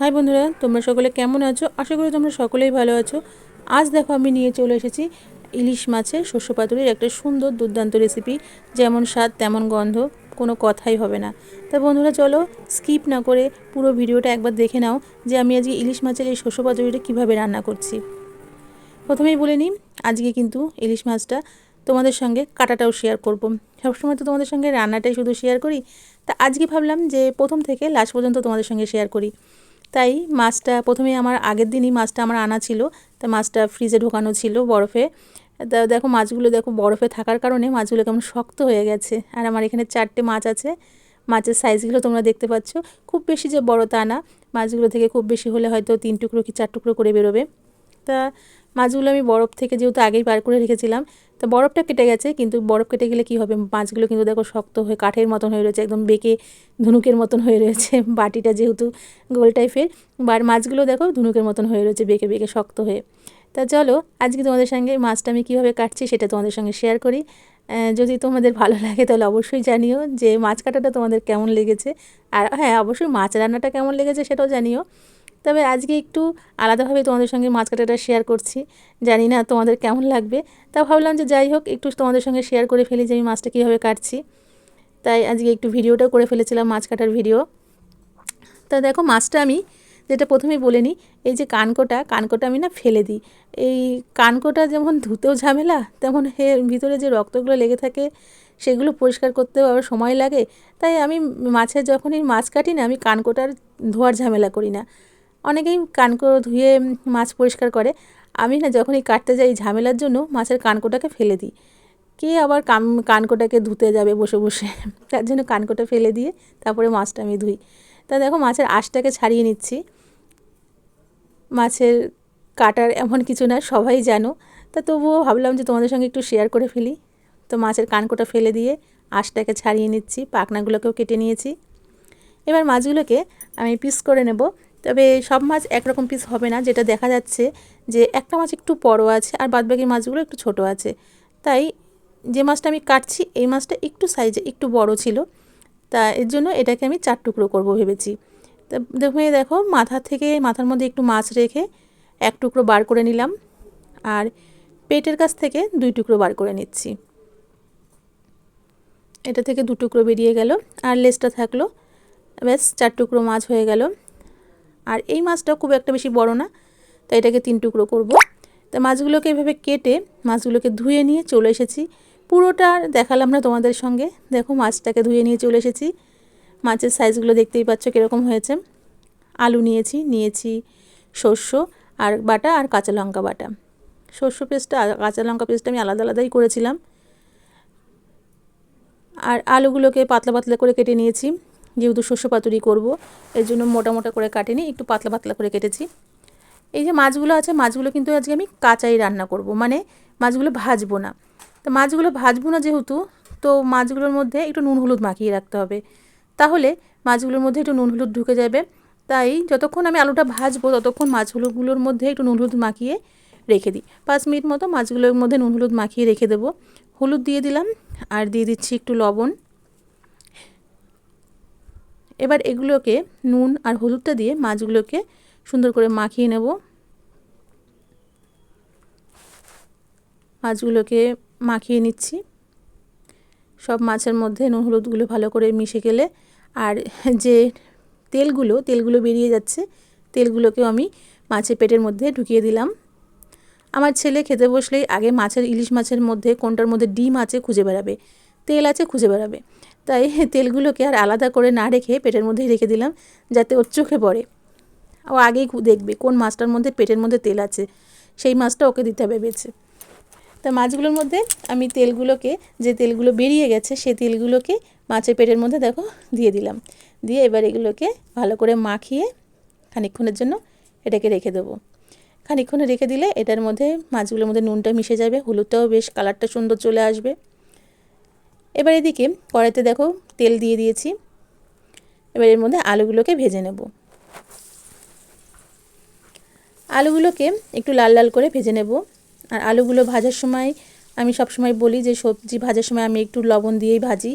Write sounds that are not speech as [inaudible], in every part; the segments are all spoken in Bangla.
হাই বন্ধুরা, তোমরা সকলে কেমন আছো? আশা করি তোমরা সকলেই ভালো আছো। আজ দেখো, আমি নিয়ে চলে এসেছি ইলিশ মাছের শস্য পাতুরির একটা সুন্দর দুর্দান্ত রেসিপি যেমন স্বাদ, তেমন গন্ধ, কোনো কথাই হবে না। তা বন্ধুরা, চলো স্কিপ না করে পুরো ভিডিওটা একবার দেখে নাও যে আমি আজকে ইলিশ মাছের এই শস্য পাতুরিটা কীভাবে রান্না করছি। প্রথমেই বলে নিই, আজকে কিন্তু ইলিশ মাছটা তোমাদের সঙ্গে কাটাটাও শেয়ার করব। সবসময় তো তোমাদের সঙ্গে রান্নাটাই শুধু শেয়ার করি। তা আজকে ভাবলাম যে প্রথম থেকে লাস্ট পর্যন্ত তোমাদের সঙ্গে শেয়ার করি। তাই মাছটা প্রথমে আমার, আগের দিনই মাছটা আমার আনা ছিল। তা মাছটা ফ্রিজে ঢোকানো ছিল বরফে। তা দেখো মাছগুলো দেখো বরফে থাকার কারণে মাছগুলো কেমন শক্ত হয়ে গেছে। আর আমার এখানে চারটে মাছ আছে। মাছের সাইজগুলো তোমরা দেখতে পাচ্ছ। খুব বেশি যে বড় তা না। মাছগুলো থেকে খুব বেশি হলে হয়তো তিন টুকরো কি চার টুকরো করে বেরোবে। তা মাছগুলো আমি বরফ থেকে যেহেতু আগেই বার করে রেখেছিলাম, তো বরফটা কেটে গেছে, কিন্তু বরফ কেটে গেলে কি হবে? মাছগুলো কিন্তু দেখো শক্ত হয়ে কাঠের মতন হয়ে রয়েছে, একদম বেঁকে ধনুকের মতন হয়ে রয়েছে, [laughs] বাটিটা যেহেতু গোল টাইপের, বার মাছগুলো দেখো ধনুকের মতন হয়ে রয়েছে, বেঁকে বেঁকে শক্ত হয়ে। তা চলো, আজকে তোমাদের সঙ্গে মাছটা আমি কীভাবে কাটছি সেটা তোমাদের সঙ্গে শেয়ার করি। যদি তোমাদের ভালো লাগে তাহলে অবশ্যই জানিও যে মাছ কাটাটা তোমাদের কেমন লেগেছে, আর হ্যাঁ অবশ্যই মাছ রান্নাটা কেমন লেগেছে সেটাও জানিও। তবে আজকে একটু আলাদাভাবে তোমাদের সঙ্গে মাছ কাটাটা শেয়ার করছি। জানি না তোমাদের কেমন লাগবে। তা ভাবলাম যে যাই হোক, একটু তোমাদের সঙ্গে শেয়ার করে ফেলি যে আমি মাছটা কীভাবে কাটছি। তাই আজকে একটু ভিডিওটাও করে ফেলেছিলাম মাছ কাটার ভিডিও। তা দেখো মাছটা আমি যেটা প্রথমেই বলে নিই, এই যে কানকোটা কানকোটা আমি না ফেলে দিই। এই কানকোটা যেমন ধুতেও ঝামেলা, তেমন হে ভিতরে যে রক্তগুলো লেগে থাকে, সেগুলো পরিষ্কার করতেও আবার সময় লাগে। তাই আমি মাছের যখনই মাছ কাটি না, আমি কানকোটার ধোয়ার ঝামেলা করি না। অনেকেই কানকো ধুয়ে মাছ পরিষ্কার করে। আমি না যখনই কাটতে যাই ঝামেলার জন্য মাছের কানকোটাকে ফেলে দিই। কে আবার কান কানকোটাকে ধুতে যাবে বসে বসে? [laughs] তার জন্য কানকোটা ফেলে দিয়ে তারপরে মাছটা আমি ধুই। তা দেখো মাছের আঁশটাকে ছাড়িয়ে নিচ্ছি। মাছের কাটার এমন কিছু না, সবাই জানো। তা তবুও ভাবলাম যে তোমাদের সঙ্গে একটু শেয়ার করে ফেলি। তো মাছের কানকোটা ফেলে দিয়ে আঁশটাকে ছাড়িয়ে নিচ্ছি, পাখনাগুলোকেও কেটে নিয়েছি। এবার মাছগুলোকে আমি পিস করে নেব। তবে সব মাছ একরকম পিস হবে না, যেটা দেখা যাচ্ছে যে একটা মাছ একটু বড় আছে আর বাদবাকি মাছগুলো একটু ছোট আছে। তাই যে মাছটা আমি কাটছি, এই মাছটা একটু সাইজে একটু বড় ছিল, তা এর জন্য এটাকে আমি চার টুকরো করব ভেবেছি। তা দেখো দেখো, মাথা থেকে মাথার মধ্যে একটু মাছ রেখে এক টুকরো বার করে নিলাম আর পেটের কাছ থেকে দুই টুকরো বার করে নিচ্ছি। এটা থেকে দু টুকরো বেরিয়ে গেল আর লেসটা থাকল, ব্যাস চার টুকরো মাছ হয়ে গেল। আর এই মাছটা খুব একটা বেশি বড় না, তাই এটাকে তিন টুকরো করব। তা মাছগুলোকে এভাবে কেটে মাছগুলোকে ধুয়ে নিয়ে চলে এসেছি। পুরোটা দেখালাম না তোমাদের সঙ্গে। দেখো মাছটাকে ধুয়ে নিয়ে চলে এসেছি। মাছের সাইজগুলো দেখতেই পাচ্ছ কীরকম হয়েছে। আলু নিয়েছি নিয়েছি শস্য আর বাটা আর কাঁচা লঙ্কা বাটা। শস্য পেস্টটা কাঁচা লঙ্কা পেস্টটা আমি আলাদা আলাদাই করেছিলাম। আর আলুগুলোকে পাতলা পাতলা করে কেটে নিয়েছি। যেহেতু শস্য পাতুরি করব, এর জন্য মোটা মোটা করে কাটিনি, একটু পাতলা পাতলা করে কেটেছি। এই যে মাছগুলো আছে, মাছগুলো কিন্তু আজকে আমি কাঁচাই রান্না করব মানে মাছগুলো ভাজবো না। তো মাছগুলো ভাজবো না যেহেতু, তো মাছগুলোর মধ্যে একটু নুন হলুদ মাখিয়ে রাখতে হবে। তাহলে মাছগুলোর মধ্যে একটু নুন হলুদ ঢুকে যাবে। তাই যতক্ষণ আমি আলুটা ভাজবো, ততক্ষণ মাছগুলোগুলোর মধ্যে একটু নুন হলুদ মাখিয়ে রেখে দিই। পাঁচ মিনিট মতো মাছগুলোর মধ্যে নুন হলুদ মাখিয়ে রেখে দেবো। হলুদ দিয়ে দিলাম, আর দিয়ে দিচ্ছি একটু লবণ। এবার এগুলোকে নুন আর হলুদটা দিয়ে মাছগুলোকে সুন্দর করে মাখিয়ে নেব। মাছগুলোকে মাখিয়ে নিচ্ছি। সব মাছের মধ্যে নুন হলুদগুলো ভালো করে মিশে গেলে আর যে তেলগুলো তেলগুলো বেরিয়ে যাচ্ছে, তেলগুলোকেও আমি মাছের পেটের মধ্যে ঢুকিয়ে দিলাম। আমার ছেলে খেতে বসলেই আগে মাছের, ইলিশ মাছের মধ্যে কোনটার মধ্যে ডিম আছে খুঁজে বেড়াবে, তেল আছে খুঁজে বেড়াবে। তাই তেলগুলোকে আর আলাদা করে না রেখে পেটের মধ্যেই রেখে দিলাম, যাতে ওর চোখে পড়ে। ও আগেই দেখবে কোন মাছটার মধ্যে পেটের মধ্যে তেল আছে, সেই মাছটা ওকে দিতে হবে বেছে। তা মাছগুলোর মধ্যে আমি তেলগুলোকে, যে তেলগুলো বেরিয়ে গেছে সেই তেলগুলোকে মাছের পেটের মধ্যে দেখো দিয়ে দিলাম। দিয়ে এবার এগুলোকে ভালো করে মাখিয়ে খানিক্ষণের জন্য এটাকে রেখে দেবো। খানিক্ষণে রেখে দিলে এটার মধ্যে মাছগুলোর মধ্যে নুনটা মিশে যাবে, হলুদটাও বেশ, কালারটা সুন্দর চলে আসবে। এবার এদিকে কড়াইতে দেখো তেল দিয়ে দিয়েছি। এবার এর মধ্যে আলুগুলোকে ভেজে নেব। আলুগুলোকে একটু লাল লাল করে ভেজে নেব। আর আলুগুলো ভাজার সময় আমি সব সময় বলি যে, সবজি ভাজার সময় আমি একটু লবণ দিয়েই ভাজি,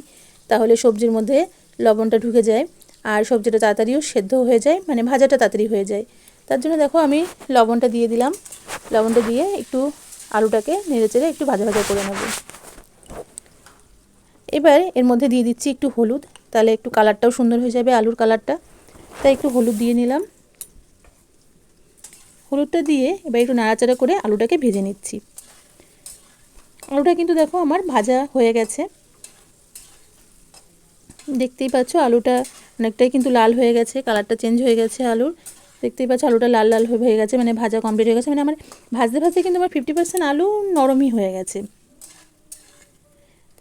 তাহলে সবজির মধ্যে লবণটা ঢুকে যায় আর সবজিটা তাড়াতাড়িও সেদ্ধ হয়ে যায় মানে ভাজাটা তাড়াতাড়ি হয়ে যায়। তার জন্য দেখো আমি লবণটা দিয়ে দিলাম। লবণটা দিয়ে একটু আলুটাকে নেড়ে চেড়ে একটু ভাজা ভাজা করে নেব। এবার এর মধ্যে দিয়ে দিচ্ছি একটু হলুদ, তাহলে একটু কালারটাও সুন্দর হয়ে যাবে আলুর কালারটা। তাই একটু হলুদ দিয়ে নিলাম। হলুদটা দিয়ে এবার একটু নাড়াচাড়া করে আলুটাকে ভেজে নিচ্ছি। আলুটা কিন্তু দেখো আমার ভাজা হয়ে গেছে। দেখতেই পাচ্ছ আলুটা অনেকটাই কিন্তু লাল হয়ে গেছে, কালারটা চেঞ্জ হয়ে গেছে আলুর। দেখতেই পাচ্ছ আলুটা লাল লাল হয়ে গেছে মানে ভাজা কমপ্লিট হয়ে গেছে। মানে আমার ভাজতে ভাজতে কিন্তু আমার ফিফটি পার্সেন্ট আলু নরমই হয়ে গেছে।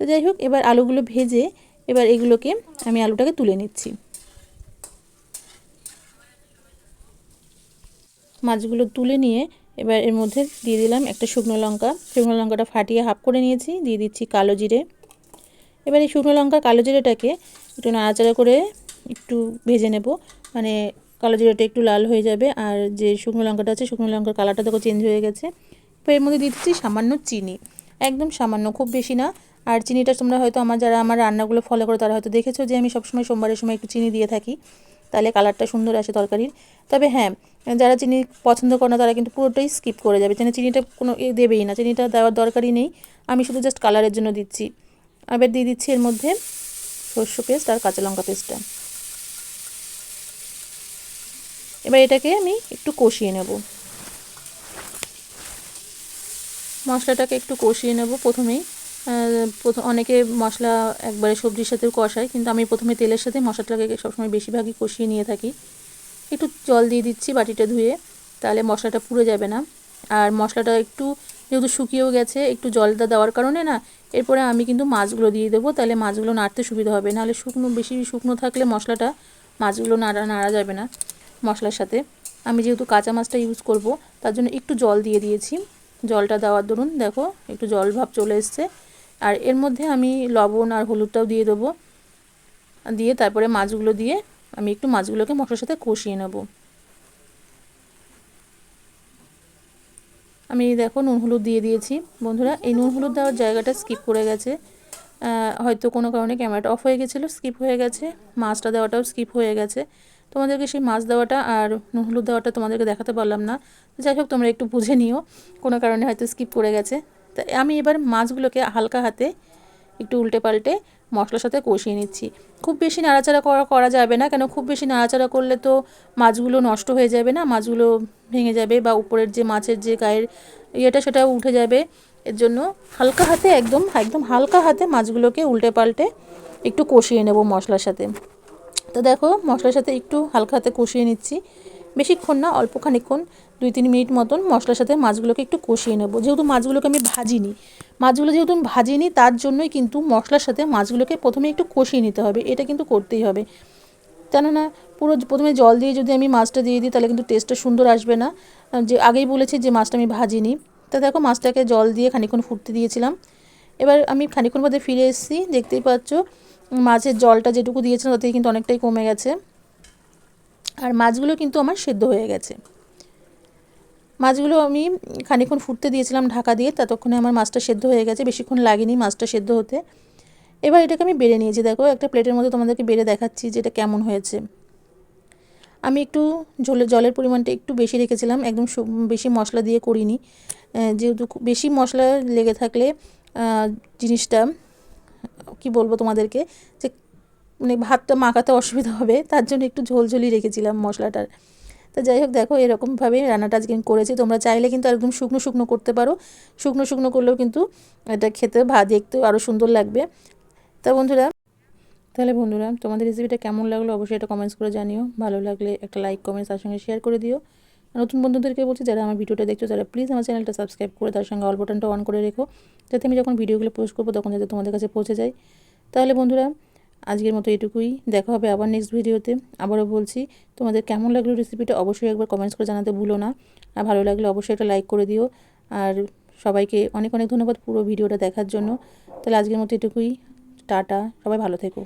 তো যাই হোক, এবার আলুগুলো ভেজে এবার এগুলোকে আমি আলুটাকে তুলে নিচ্ছি। মাছগুলো তুলে নিয়ে এবার এর মধ্যে দিয়ে দিলাম একটা শুকনো লঙ্কা। শুকনো লঙ্কাটা ফাটিয়ে হাফ করে নিয়েছি, দিয়ে দিচ্ছি কালো জিরে। এবার এই শুকনো লঙ্কা, কালো জিরেটাকে একটু নাড়াচাড়া করে একটু ভেজে নেব। মানে কালো জিরেটা একটু লাল হয়ে যাবে, আর যে শুকনো লঙ্কাটা আছে, শুকনো লঙ্কার কালারটা দেখো চেঞ্জ হয়ে গেছে। তো এর মধ্যে দিয়ে দিচ্ছি সামান্য চিনি। একদম সামান্য, খুব বেশি না আর চিনিটা তোমরা হয়তো আমার যারা আমার রান্নাগুলো ফলো করে, তারা হয়তো দেখেছ যে আমি সবসময় সোমবারের সময় একটু চিনি দিয়ে থাকি। তাহলে কালারটা সুন্দর আসে তরকারির। তবে হ্যাঁ যারা চিনি পছন্দ করে না, তারা কিন্তু পুরোটাই স্কিপ করে যাবে। যেন চিনিটা কোনো এ দেবেই না, চিনিটা দেওয়ার দরকারই নেই। আমি শুধু জাস্ট কালারের জন্য দিচ্ছি। আবার দিয়ে দিচ্ছি এর মধ্যে সর্ষ পেস্ট আর কাঁচা লঙ্কা পেস্টটা এবার এটাকে আমি একটু কষিয়ে নেব। মশলাটাকে একটু কষিয়ে নেব প্রথমেই। প্রথম অনেকে মশলা একবারে সবজির সাথেও কষায়, কিন্তু আমি প্রথমে তেলের সাথে মশলাটাকে সবসময় বেশিরভাগই কষিয়ে নিয়ে থাকি। একটু জল দিয়ে দিচ্ছি বাটিটা ধুয়ে, তাহলে মশলাটা পুড়ে যাবে না। আর মশলাটা একটু যেহেতু শুকিয়েও গেছে, একটু জলটা দেওয়ার কারণে না, এরপরে আমি কিন্তু মাছগুলো দিয়ে দেবো, তাহলে মাছগুলো নাড়তে সুবিধা হবে। নাহলে শুকনো বেশি শুকনো থাকলে মশলাটা মাছগুলো নাড়া নাড়া যাবে না মশলার সাথে। আমি যেহেতু কাঁচা মাছটা ইউজ করব, তার জন্য একটু জল দিয়ে দিয়েছি। জলটা দেওয়ার দরুন, দেখো, একটু জল ভাব চলে এসছে। আর এর মধ্যে আমি লবণ আর হলুদটাও দিয়ে দেবো। দিয়ে তারপরে মাছগুলো দিয়ে আমি একটু মাছগুলোকে মশলার সাথে কষিয়ে নেব। আমি দেখো নুন হলুদ দিয়ে দিয়েছি। বন্ধুরা, এই নুন হলুদ দেওয়ার জায়গাটা স্কিপ করে গেছে। হয়তো কোনো কারণে ক্যামেরাটা অফ হয়ে গেছিল, স্কিপ হয়ে গেছে। মাছটা দেওয়াটাও স্কিপ হয়ে গেছে। তোমাদেরকে সেই মাছ দেওয়াটা আর নুন হলুদ দেওয়াটা তোমাদেরকে দেখাতে পারলাম না। যাই হোক, তোমরা একটু বুঝে নিও। কোনো কারণে হয়তো স্কিপ করে গেছে। তা আমি এবার মাছগুলোকে হালকা হাতে একটু উল্টে পাল্টে মশলার সাথে কষিয়ে নিচ্ছি। খুব বেশি নাড়াচাড়া করা করা যাবে না, কেন খুব বেশি নাড়াচাড়া করলে তো মাছগুলো নষ্ট হয়ে যাবে না, মাছগুলো ভেঙে যাবে বা উপরের যে মাছের যে গায়ের ইয়েটা সেটা উঠে যাবে। এর জন্য হালকা হাতে একদম একদম হালকা হাতে মাছগুলোকে উল্টে পাল্টে একটু কষিয়ে নেব মশলার সাথে। তো দেখো মশলার সাথে একটু হালকা হাতে কষিয়ে নিচ্ছি। বেশিক্ষণ না, অল্প খানিক্ষণ দুই তিন মিনিট মতন মশলার সাথে মাছগুলোকে একটু কষিয়ে নেব। যেহেতু মাছগুলোকে আমি ভাজিনি, মাছগুলো যেহেতু আমি ভাজিনি তার জন্যই কিন্তু মশলার সাথে মাছগুলোকে প্রথমে একটু কষিয়ে নিতে হবে, এটা কিন্তু করতেই হবে। কেননা পুরো প্রথমে জল দিয়ে যদি আমি মাছটা দিয়ে দিই তাহলে কিন্তু টেস্টটা সুন্দর আসবে না। যে আগেই বলেছি যে মাছটা আমি ভাজিনি, তা দেখো মাছটাকে জল দিয়ে খানিক্ষণ ফুটতে দিয়েছিলাম। এবার আমি খানিক্ষণ বাদে ফিরে এসেছি, দেখতেই পাচ্ছ, মাছের জলটা যেটুকু দিয়েছিলাম তাতে কিন্তু অনেকটাই কমে গেছে। আর মাছগুলো কিন্তু আমার সেদ্ধ হয়ে গেছে। মাছগুলো আমি খানিক্ষণ ফুটতে দিয়েছিলাম ঢাকা দিয়ে, ততক্ষণে আমার মাছটা সেদ্ধ হয়ে গেছে, বেশিক্ষণ লাগেনি মাছটা সেদ্ধ হতে। এবার এটাকে আমি বেড়ে নিয়েছি, দেখো একটা প্লেটের মধ্যে তোমাদেরকে বেড়ে দেখাচ্ছি যে এটা কেমন হয়েছে। আমি একটু ঝোলে জলের পরিমাণটা একটু বেশি রেখেছিলাম, একদম বেশি মশলা দিয়ে করিনি। যেহেতু বেশি মশলা লেগে থাকলে জিনিসটা, কি বলব তোমাদেরকে, যে মানে ভাতটা মাখাতে অসুবিধা হবে, তার জন্য একটু ঝোলঝোলি রেখেছিলাম মশলাটার। তো যাই হোক দেখো, এরকমভাবেই রান্নাটা আজকে করেছি। তোমরা চাইলে কিন্তু একদম শুকনো শুকনো করতে পারো। শুকনো শুকনো করলেও কিন্তু এটা খেতে ভা দেখতেও আরও সুন্দর লাগবে। তা বন্ধুরা, তাহলে বন্ধুরা, তোমাদের রেসিপিটা কেমন লাগল অবশ্যই এটা কমেন্টস করে জানিও। ভালো লাগলে একটা লাইক কমেন্টস তার সঙ্গে শেয়ার করে দিও। নতুন বন্ধুদেরকে বলছি, যারা আমার ভিডিওটা দেখছ, তারা প্লিজ আমার চ্যানেলটা সাবস্ক্রাইব করে, তার সঙ্গে অল বাটনটা অন করে রেখো। যাতে আমি যখন ভিডিওগুলো পোস্ট করব, তখন যাতে তোমাদের কাছে পৌঁছে যায়। তাহলে বন্ধুরা আজকের মতো এটুকুই। দেখা হবে আবার নেক্সট ভিডিওতে আবারও বলছি, তোমাদের কেমন লাগল রেসিপিটা অবশ্যই একবার কমেন্টস করে জানাতে ভুলো না। আর ভালো লাগলে অবশ্যই একটা লাইক করে দিও। আর সবাইকে অনেক অনেক ধন্যবাদ পুরো ভিডিওটা দেখার জন্য। তাহলে আজকের মতো এটুকুই। টাটা। সবাই ভালো থেকো।